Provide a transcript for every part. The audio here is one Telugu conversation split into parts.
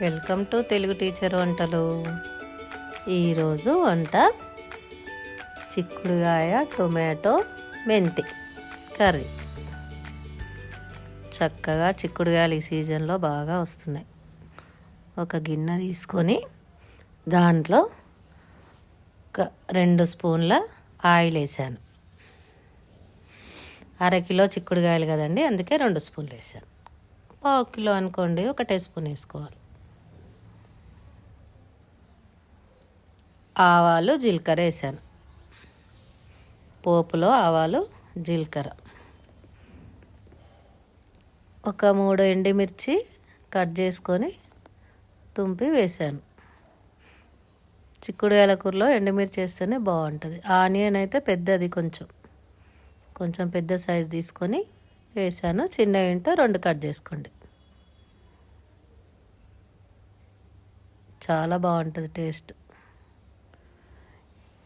వెల్కమ్ టు తెలుగు టీచర్ వంటలు. ఈరోజు వంట చిక్కుడుగాయ టొమాటో మెంతి కర్రీ. చక్కగా చిక్కుడుగాయలు ఈ సీజన్లో బాగా వస్తున్నాయి. ఒక గిన్నె తీసుకొని దాంట్లో ఒక రెండు స్పూన్ల ఆయిల్ వేసాను. అరకిలో చిక్కుడుగాయలు కదండి అందుకే రెండు స్పూన్లు వేసాను. పావు కిలో అనుకోండి ఒక టీ స్పూన్ వేసుకోవాలి. ఆవాలు జీలకర్ర వేసాను. పోపులో ఆవాలు జీలకర్ర. ఒక మూడు ఎండిమిర్చి కట్ చేసుకొని తుంపి వేసాను. చిక్కుడుకాయల కూరలో ఎండుమిర్చి వేస్తేనే బాగుంటుంది. ఆనియన్ అయితే పెద్దది కొంచెం. కొంచెం పెద్ద సైజ్ తీసుకొని వేసాను. చిన్న ఇంట రెండు కట్ చేసుకోండి. చాలా బాగుంటుంది టేస్ట్.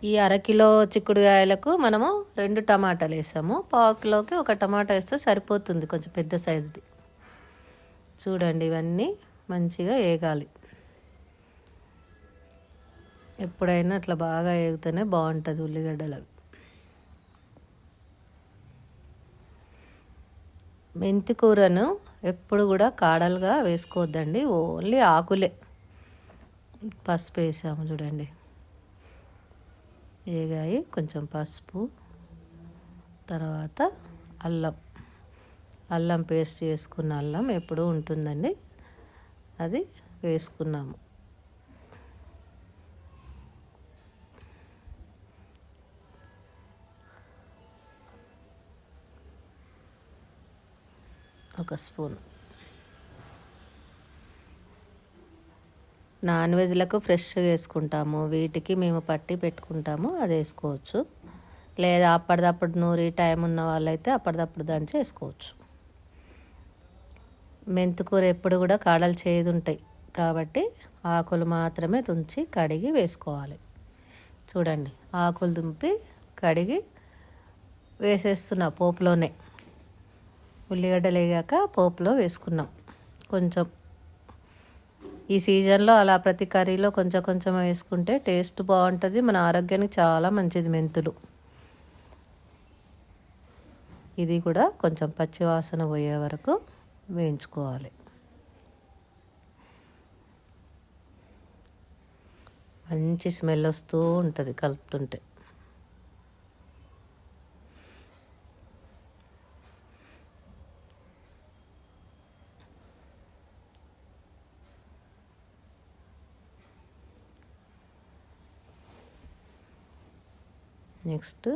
ఈ అరకిలో చిక్కుడుకాయలకు మనము రెండు టమాటాలు వేసాము. పావు కిలోకి ఒక టమాటా వేస్తే సరిపోతుంది కొంచెం పెద్ద సైజుది. చూడండి ఇవన్నీ మంచిగా వేగాలి ఎప్పుడైనా అట్లా బాగా వేగితేనే బాగుంటుంది ఉల్లిగడ్డలు అవి మెంతి కూరను ఎప్పుడు కూడా కాడలుగా వేసుకోవద్దండి ఓన్లీ ఆకులే. పసుపు వేసాము చూడండి. వేగాయి. కొంచెం పసుపు. తర్వాత అల్లం. అల్లం పేస్ట్ చేసుకున్న అల్లం ఎప్పుడు ఉంటుందండి. అది వేసుకున్నాము. ఒక స్పూన్. నాన్ వెజ్లకు ఫ్రెష్గా వేసుకుంటాము వీటికి మేము పట్టి పెట్టుకుంటాము. అది వేసుకోవచ్చు. లేదా అప్పటిదప్పుడు నూరి టైం ఉన్న వాళ్ళైతే అప్పటిదప్పుడు దంచి వేసుకోవచ్చు. మెంతికూర ఎప్పుడు కూడా కాడలు చేదు ఉంటాయి కాబట్టి ఆకులు మాత్రమే తుంచి కడిగి వేసుకోవాలి. చూడండి. ఆకులు దుంపి కడిగి వేసేస్తున్నా పోపులోనే. ఉల్లిగడ్డలు వేగాక పోపులో వేసుకున్నాం. కొంచెం ఈ సీజన్లో అలా ప్రతి కర్రీలో కొంచెం కొంచెం వేసుకుంటే టేస్ట్ బాగుంటుంది. మన ఆరోగ్యానికి చాలా మంచిది మెంతులు. ఇది కూడా కొంచెం పచ్చివాసన పోయే వరకు వేయించుకోవాలి. మంచి స్మెల్ వస్తూ ఉంటుంది కలుపుతుంటే. నెక్స్ట్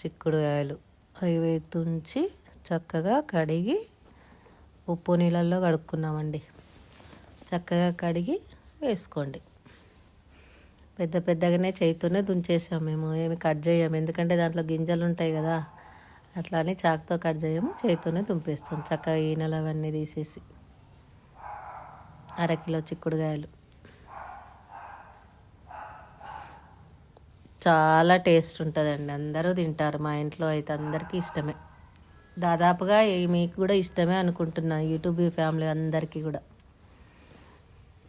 చిక్కుడుకాయలు. అవి తుంచి చక్కగా కడిగి ఉప్పు నీళ్ళల్లో కడుక్కున్నామండి. చక్కగా కడిగి వేసుకోండి. పెద్ద పెద్దగానే చేయితోనే దుంచేసాం మేము. ఏమి కట్ చేయము. ఎందుకంటే దాంట్లో గింజలు ఉంటాయి కదా అట్లా అని చాకుతో కట్ చేయము చేయితోనే దుంపేస్తాం చక్కగా ఈనెలు అవన్నీ తీసేసి. అరకిలో చిక్కుడుకాయలు. చాలా టేస్ట్ ఉంటుందండి. అందరూ తింటారు. మా ఇంట్లో అయితే అందరికీ ఇష్టమే. దాదాపుగా మీకు కూడా ఇష్టమే అనుకుంటున్నాను యూట్యూబ్ ఫ్యామిలీ అందరికీ కూడా.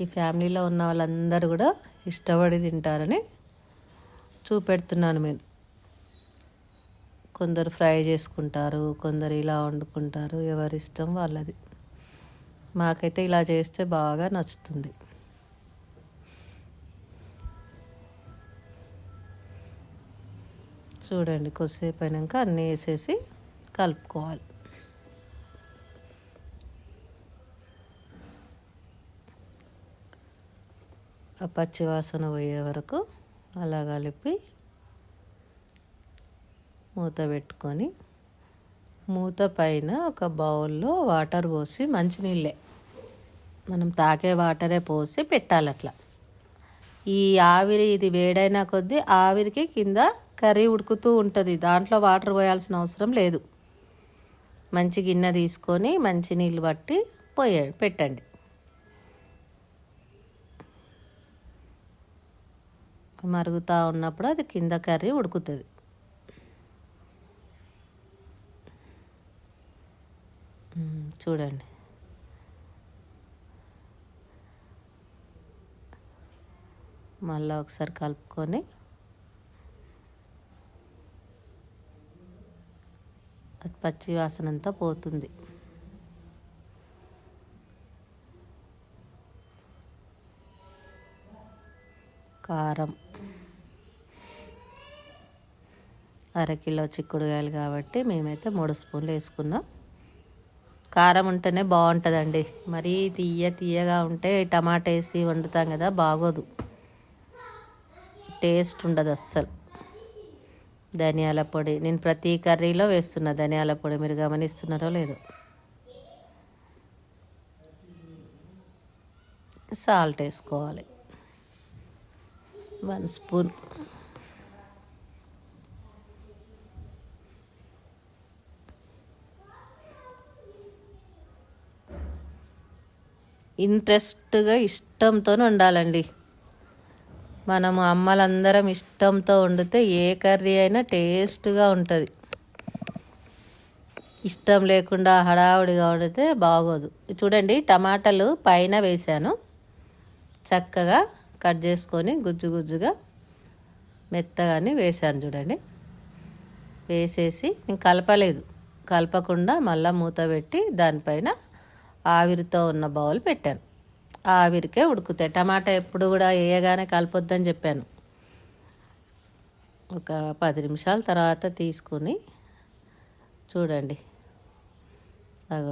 ఈ ఫ్యామిలీలో ఉన్న వాళ్ళందరూ కూడా ఇష్టపడి తింటారని చూపెడుతున్నాను మీరు కొందరు ఫ్రై చేసుకుంటారు కొందరు ఇలా వండుకుంటారు. ఎవరి ఇష్టం వాళ్ళది. మాకైతే ఇలా చేస్తే బాగా నచ్చుతుంది. చూడండి కొద్దిసేపు అయినాక అన్నీ వేసేసి కలుపుకోవాలి. ఆ పచ్చి వాసన పోయే వరకు అలా కలిపి మూత పెట్టుకొని మూత పైన ఒక బౌల్లో వాటర్ పోసి మంచినీళ్ళే. మనం తాగే వాటరే పోసి పెట్టాలి అట్లా. ఈ ఆవిరి ఇది వేడైన కొద్దీ ఆవిరికి కింద కర్రీ ఉడుకుతూ ఉంటుంది. దాంట్లో వాటర్ పోయాల్సిన అవసరం లేదు. మంచి గిన్నె తీసుకొని మంచి నీళ్ళు పట్టి పోయా పెట్టండి. మరుగుతూ ఉన్నప్పుడు అది కింద కర్రీ ఉడుకుతుంది. చూడండి. మళ్ళీ ఒకసారి కలుపుకొని పచ్చి వాసన అంతా పోతుంది. కారం. అరకిలో చిక్కుడుకాయలు కాబట్టి మేమైతే మూడు స్పూన్లు వేసుకున్నాం. కారం ఉంటేనే బాగుంటుందండి. మరీ తీయ తీయగా ఉంటే టమాటా వేసి వండుతాం కదా బాగోదు. టేస్ట్ ఉండదు అస్సలు. ధనియాల పొడి. నేను ప్రతి కర్రీలో వేస్తున్నా. ధనియాల పొడి మీరు గమనిస్తున్నారో లేదో. సాల్ట్ వేసుకోవాలి. One spoon. ఇంట్రెస్ట్గా ఇష్టంతో ఉండాలండి మనము అమ్మలందరం ఇష్టంతో వండితే ఏ కర్రీ అయినా టేస్ట్గా ఉంటుంది. ఇష్టం లేకుండా హడావుడిగా వండితే బాగోదు. చూడండి టమాటాలు పైన వేసాను చక్కగా కట్ చేసుకొని గుజ్జు గుజ్జుగా మెత్తగానే వేసాను చూడండి. వేసేసి నేను కలపలేదు. కలపకుండా మళ్ళీ మూత పెట్టి దానిపైన ఆవిరితో ఉన్న బౌల్ పెట్టాను. ఆవిరికే ఉడుకుతాయి. టమాటా ఎప్పుడు కూడా వేయగానే కలపొద్దని చెప్పాను. ఒక పది నిమిషాల తర్వాత తీసుకుని చూడండి.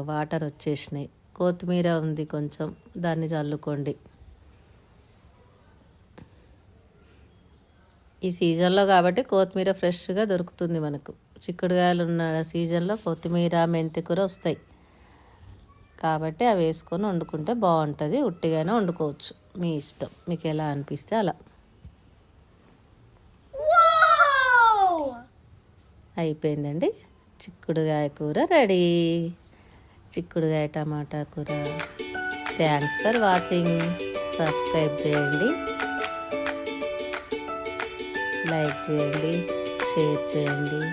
వాటర్ వచ్చేసినాయి. కొత్తిమీర ఉంది కొంచెం దాన్ని చల్లుకోండి. ఈ సీజన్లో కాబట్టి కొత్తిమీర ఫ్రెష్గా దొరుకుతుంది మనకు. చిక్కుడుకాయలు ఉన్న సీజన్లో కొత్తిమీర మెంతి కూర వస్తాయి. కాబట్టి అవి వేసుకొని వండుకుంటే బాగుంటుంది. ఉట్టిగానే వండుకోవచ్చు. మీ ఇష్టం. మీకు ఎలా అనిపిస్తే అలా. అయిపోయిందండి. చిక్కుడుగాయ కూర రెడీ. చిక్కుడుగాయ టమాటా కూర. థ్యాంక్స్ ఫర్ వాచింగ్ సబ్స్క్రైబ్ చేయండి. లైక్ చేయండి. షేర్ చేయండి.